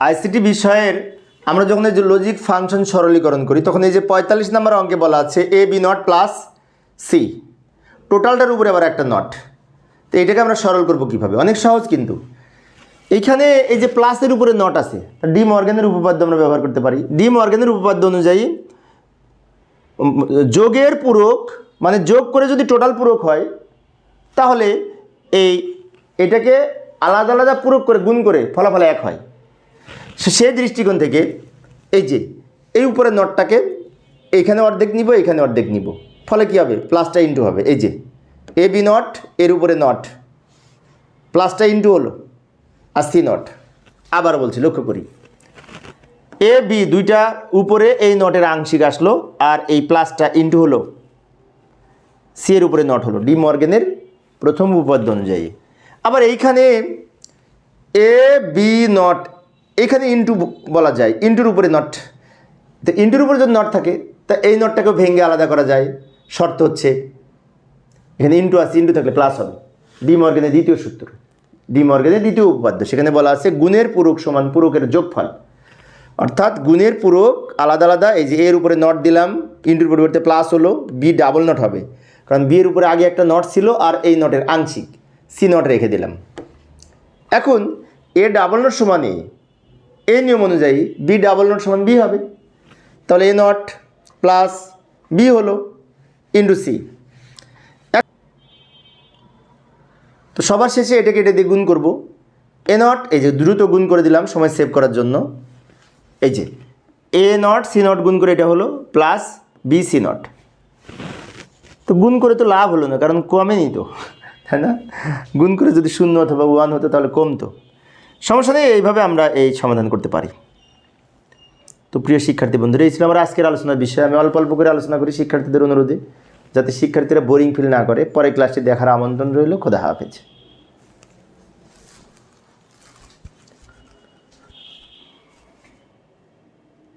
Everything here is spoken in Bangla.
আইসিটি বিষয়ের আমরা যখন এই যে লজিক ফাংশন সরলীকরণ করি, তখন এই যে পঁয়তাল্লিশ নম্বর অঙ্কে বলা আছে A B nought plus C টোটালটার উপরে আবার একটা নট তো এটাকে আমরা সরল করব কীভাবে? অনেক সহজ কিন্তু। এইখানে এই যে প্লাসের উপরে নট আছে ডি মর্গানের উপপাদ্য আমরা ব্যবহার করতে পারি। ডি মর্গানের উপপাদ্য অনুযায়ী যোগের পূরক মানে যোগ করে যদি টোটাল পূরক হয়, তাহলে এই এটাকে আলাদা আলাদা পূরক করে গুণ করে ফলাফল এক হয়। সেই দৃষ্টিকোণ থেকে এই যে, এই উপরে নটটাকে এইখানে অর্ধেক নিব, এইখানে অর্ধেক নিব। ফলে কী হবে? প্লাসটা ইন্টু হবে। এই যে, এ বি নট, এর উপরে নট। প্লাসটা ইন্টু হলো, আর সি নট। আবার বলছি, লক্ষ্য করি। এ বি দুইটা উপরে এই নটের আংশিক আসলো, আর এই প্লাসটা ইন্টু হলো, সি এর উপরে নট হলো, ডি মর্গেনের প্রথম উপপাদ্য অনুযায়ী। আবার এইখানে এ বি নট এখানে ইন্টু বলা যায় ইন্টুর উপরে নট তো ইন্টুর উপরে যদি নট থাকে, তা এই নটটাকেও ভেঙে আলাদা করা যায়। শর্ত হচ্ছে, এখানে ইন্টু আছে ইন্টু থাকলে প্লাস হবে। ডি মর্গেনের দ্বিতীয় সূত্র। ডি মর্গেনের দ্বিতীয় উপপাদ্য, সেখানে বলা আছে গুণের পূরক সমান পূরকের যোগফল। অর্থাৎ গুণের পূরক আলাদা আলাদা, এই যে এর উপরে নট দিলাম ইন্টুর পরিবর্তে প্লাস হলো বি ডাবল নট হবে। কারণ বি এর উপরে আগে একটা নট ছিল, আর এই নটের আংশিক সি নট রেখে দিলাম। এখন এ ডাবল নট সমান এই নিয়ম অনুযায়ী বি ডাবল নট সমান বি হবে। তাহলে এ নট প্লাস বি হলো ইন্টু সি তো সবার শেষে এটাকে এটা দিয়ে গুণ করব। এ নট এই যে দ্রুত গুণ করে দিলাম, সময় সেভ করার জন্য। এই যে এ নট সি নট গুণ করে এটা হলো প্লাস বি সি নট তো গুণ করে তো লাভ হলো না, কারণ কমেনি তো, তাই না? গুণ করে যদি শূন্য অথবা ওয়ান হতো, তাহলে কমতো। সমস্যা নেই, এইভাবে আমরা এই সমাধান করতে পারি। তো প্রিয় শিক্ষার্থী বন্ধুরা, এই ছিল আমার আজকের আলোচনার বিষয়ে। আমি অল্প অল্প করে আলোচনা করি শিক্ষার্থীদের অনুরোধে, যাতে শিক্ষার্থীরা বোরিং ফিল না করে। পরে ক্লাসটি দেখার আমন্ত্রণ রইল। খোদা হাফেজ।